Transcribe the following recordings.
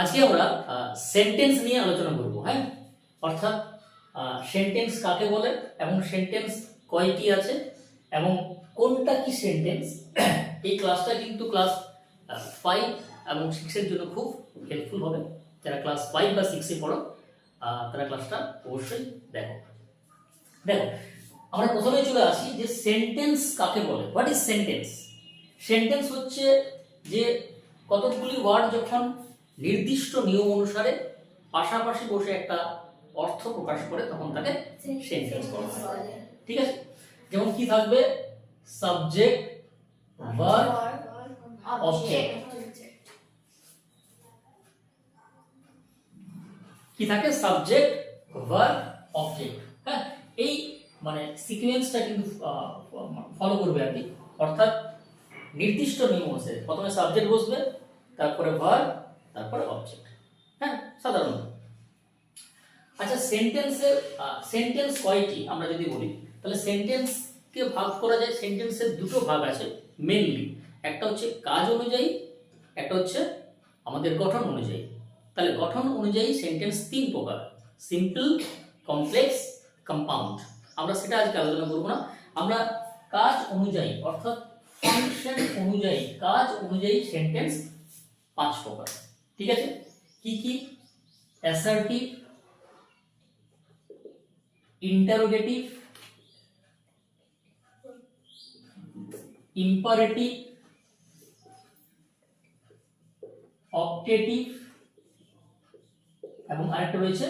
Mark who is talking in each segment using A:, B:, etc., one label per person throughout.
A: আজকে আমরা সেন্টেন্স নিয়ে আলোচনা করব হ্যাঁ? অর্থাৎ সেন্টেন্স কাকে বলে এবং সেন্টেন্স কয়টি আছে এবং কোনটা কি সেন্টেন্স এই ক্লাসটা কিন্তু ক্লাস ফাইভ এবং সিক্সের জন্য খুব হেল্পফুল হবে। যারা ক্লাস ফাইভ বা সিক্সে পড়ো তারা ক্লাসটা অবশ্যই দেখো। দেখো, আমরা প্রথমে চলে আসি যে সেন্টেন্স কাকে বলে। হোয়াট ইজ সেন্টেন্স সেন্টেন্স হচ্ছে যে কতগুলি ওয়ার্ড যখন নির্দিষ্ট নিয়ম অনুসারে পাশাপাশি বসে একটা অর্থ প্রকাশ করে তখন তাকে সেন্টেন্স বলা হয়। ঠিক আছে? যেমন কি থাকবে? Subject verb object. কি থাকে? সাবজেক্ট ভার্ব অবজেক্ট হ্যাঁ? এই মানে সিকোয়েন্সটা কিন্তু ফলো করবে আর কি। অর্থাৎ নির্দিষ্ট নিয়ম আছে প্রথমে সাবজেক্ট বসবে তারপরে ভার্ব তারপরে অবজেক্ট হ্যাঁ সাধারণত আচ্ছা সেন্টেন্সের সেন্টেন্স কয়টি আমরা যদি বলি? তাহলে সেন্টেন্সকে ভাগ করা যায়? সেন্টেন্সের দুটো ভাগ আছে মেনলি একটা হচ্ছে কাজ অনুযায়ী, একটা হচ্ছে আমাদের গঠন অনুযায়ী। তাহলে গঠন অনুযায়ী সেন্টেন্স তিন প্রকার। সিম্পল কমপ্লেক্স কম্পাউন্ড আমরা সেটা আজকে আলোচনা করব না। আমরা কাজ অনুযায়ী, অর্থাৎ ফাংশন অনুযায়ী, কাজ অনুযায়ী সেন্টেন্স পাঁচ প্রকার। ঠিক আছে? কি কি? অ্যাসার্টিভ ইন্টারোগেটিভ ইম্পারেটিভ অপটেটিভ এবং আরেকটা রয়েছে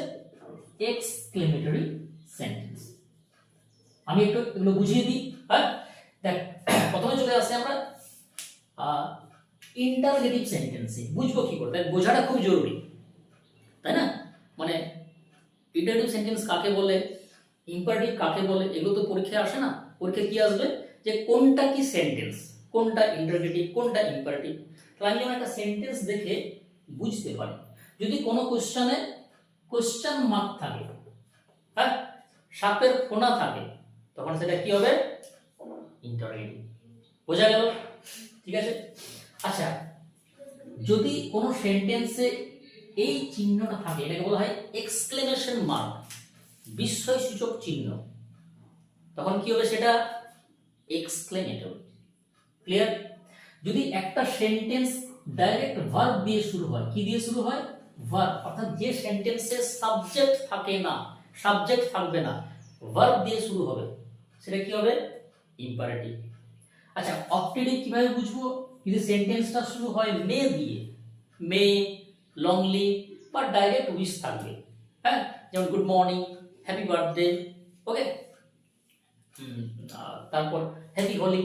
A: এক্সক্লেমেটরি সেন্টেন্স আমি একটু এগুলো বুঝিয়ে দিই। হ্যাঁ? দেখ, প্রথমে চলে আসছে আমরা ইন্টারোগেটিভ সেন্টেন্সে বুঝব কি করে? তাই বোঝাটা খুব জরুরি। তাই না? মানে ইন্টারোগেটিভ সেন্টেন্স কাকে বলে ইম্পারেটিভ কাকে বলে, এগুলো তো পরীক্ষায় আসে না। পরীক্ষায় কি আসবে? যে কোনটা কি সেন্টেন্স কোনটা ইন্টারোগেটিভ কোনটা ইম্পারেটিভ তাহলে আমি যেমন একটা সেন্টেন্স দেখে বুঝতে পারি। যদি কোনো কোশ্চেনে কোশ্চেন মার্ক থাকে হ্যাঁ? সাপের ফোনা থাকে, তখন সেটা কি হবে? ইন্টারোগেটিভ বোঝা গেল? ঠিক আছে? আচ্ছা যদি কোনো সেন্টেন্সে এই চিহ্নটা থাকে, এটাকে বলা হয় এক্সক্লেমেশন মার্ক বিস্ময় সূচক চিহ্ন, তখন কি হবে সেটা? এক্সক্লেমেটরি ক্লিয়ার যদি একটা সেন্টেন্স ডাইরেক্ট ভার্ব দিয়ে শুরু হয়, কি দিয়ে শুরু হয়? ভার্ব অর্থাৎ যে সেন্টেন্সে সাবজেক্ট থাকে না সাবজেক্ট থাকবে না ভার্ব দিয়ে শুরু হবে, সেটা কি হবে? ইম্পারেটিভ আচ্ছা অপটেটিভ কীভাবে বুঝব? যদি সেন্টেন্সটা শুরু হয় মে দিয়ে। মে লংলি বা ডাইরেক্ট উইশ থাকবে। হ্যাঁ? যেমন good morning happy birthday okay তারপর হ্যাপি হোলি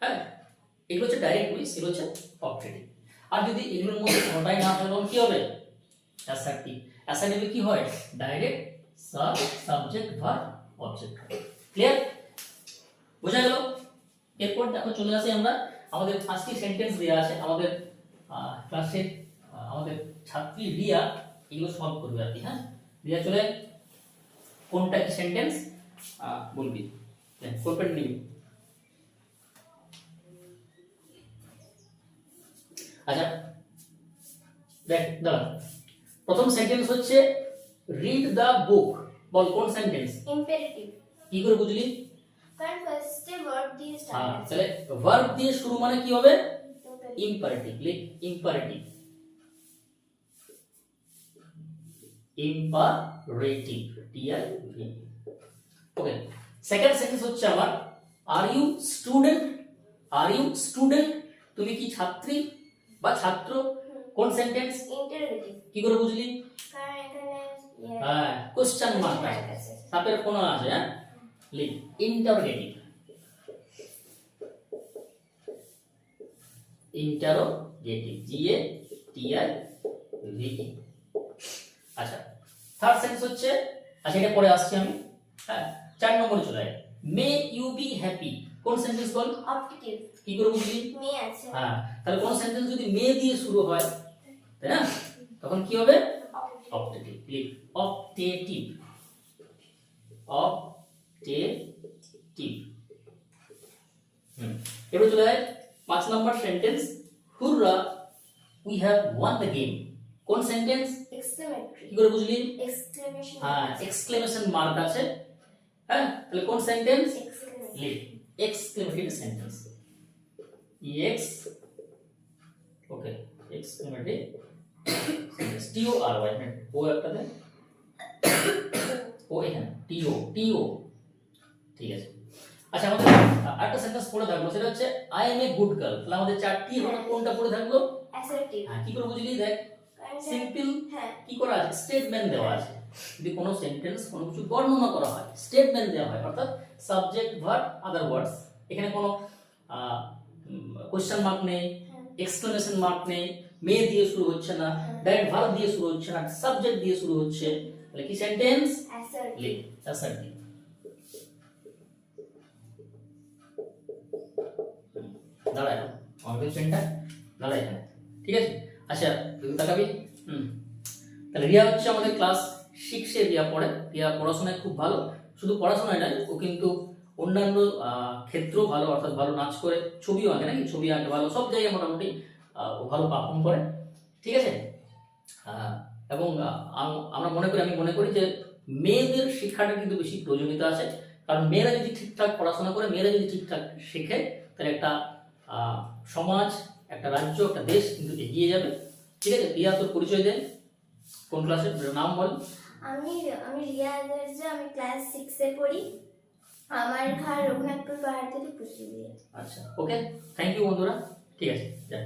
A: হ্যাঁ? এগুলো হচ্ছে ডাইরেক্ট উইশ এগুলো হচ্ছে অপটেটিভ আর যদি এগুলোর মধ্যে কোনোটাই না হয় তখন কি হবে? অ্যাসার্টিভ অ্যাসার্টিভে কি হয়? Direct sub subject verb object clear বোঝা গেল? এরপর দেখো চলে আসি আমরা। আমাদের পাঁচটি সেন্টেন্স দেওয়া আছে আমাদের ক্লাসে আমাদের ছাত্রী রিয়া এগুলো সলভ করবে আর কি হ্যাঁ? রিয়া চলে কোনটা কি সেন্টেন্স বলবি। নিবি আচ্ছা দেখ দাঁড়া। প্রথম সেন্টেন্স হচ্ছে রিড দ্য বুক বল কোন সেন্টেন্স
B: ইম্পেরেটিভ
A: কি করে বুঝলি? হ্যাঁ তাহলে ভার্ব দিয়ে শুরু মানে কি হবে? Imperative. লিখ t i v okay second sentence হচ্ছে আমার are you student are you student তুমি কি ছাত্রী বা ছাত্র? কোন সেন্টেন্স কি করে বুঝলি? হ্যাঁ কোশ্চেন মার্ক আছে। সাপের কোনো আছে হ্যাঁ? লিখ interrogative interrogative G A T I V আচ্ছা থার্ড সেন্স হচ্ছে আচ্ছা এটা পরে আসছি আমি। হ্যাঁ চার নম্বরে চলে যায় মে ইউ বি হ্যাপি কোন সেন্টেন্স বল?
B: অপটেটিভ
A: কি করে বুঝলি?
B: মে আছে।
A: হ্যাঁ তাহলে কোন সেন্টেন্স যদি মে দিয়ে শুরু হয় তাই না? তখন কি হবে? অপটেটিভ লিখ অপটেটিভ অপটেটিভ হুম এবার চলে যায় পাঁচ নম্বর sentence hurrah we have won the game কোন সেন্টেন্স
B: exclamatory,
A: কি করে বুঝলি?
B: Exclamation,
A: হ্যাঁ এক্সক্লেমেশন মার্ক আছে। হ্যাঁ তাহলে কোন sentence exclamatory sentence ex okay exclamatory sentence T O R Y ও একটা দেন। ও এখানে টি ও টি ও ঠিক আছে। আচ্ছা আমাদের আরেকটা সেন্টেন্স পড়ে থাকল সেটা হচ্ছে I am a good girl তাহলে আমাদের চারটি হলো কোনটা পড়ে থাকল?
B: Assertive,
A: হ্যাঁ কি করে বুঝলি দেখ। সিম্পল
B: হ্যাঁ,
A: কি করা আছে? স্টেটমেন্ট দেওয়া আছে। যদি কোনো সেন্টেন্স কোনো কিছু বর্ণনা করা হয় স্টেটমেন্ট দেওয়া হয় অর্থাৎ সাবজেক্ট ভার্ব আদার ওয়ার্ডস এখানে কোনো কোশ্চেন মার্ক নেই
B: হ্যাঁ,
A: এক্সক্লেমেশন মার্ক নেই মে দিয়ে শুরু হচ্ছে না
B: হ্যাঁ।
A: ডাইরেক্ট ভার্ব দিয়ে শুরু হচ্ছে না সাবজেক্ট দিয়ে শুরু হচ্ছে। তাহলে কি সেন্টেন্স লিখ অ্যাসার্টিভ দাঁড়ায় আমাদের পেনটা দাঁড়ায় এখানে ঠিক আছে? আচ্ছা তুই তাকাবি হুম। তাহলে রিয়া হচ্ছে আমাদের ক্লাস সিক্সে রিয়া পড়ে। রিয়া পড়াশোনায় খুব ভালো। শুধু পড়াশোনায় নয়, ও কিন্তু অন্যান্য ক্ষেত্রেও ভালো, অর্থাৎ ভালো নাচ করে, ছবিও আঁকে নাকি? ছবি আঁকে ভালো, সব জায়গায় মোটামুটি ও ভালো পারফর্ম করে। ঠিক আছে? এবং আমরা মনে করি, আমি মনে করি যে মেয়েদের শিক্ষাটা কিন্তু বেশি প্রয়োজনীয়তা আছে। কারণ মেয়েরা যদি ঠিকঠাক পড়াশোনা করে, মেয়েরা যদি ঠিকঠাক শেখে, তাহলে একটা সমাজ একটা রাজ্য একটা দেশ কিন্তু এগিয়ে যাবে। ঠিক আছে? রিয়া তোর পরিচয় দেন কোন ক্লাসের নাম বল।
B: আমি আমি রিয়া আদার্য আমি ক্লাস সিক্সে পড়ি। আমার ঘর রঘুনাথপুর পাহাড় পাহাড়তলি পুষ্টিবিয়া
A: আচ্ছা ওকে থ্যাংক ইউ বন্ধুরা। ঠিক আছে যাই।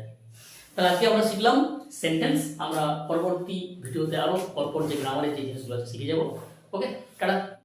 A: তাহলে আজকে আমরা শিখলাম সেন্টেন্স আমরা পরবর্তী ভিডিওতে আরও পরপর যে গ্রামারের যে জিনিসগুলো আছে শিখে যাব। Okay tata.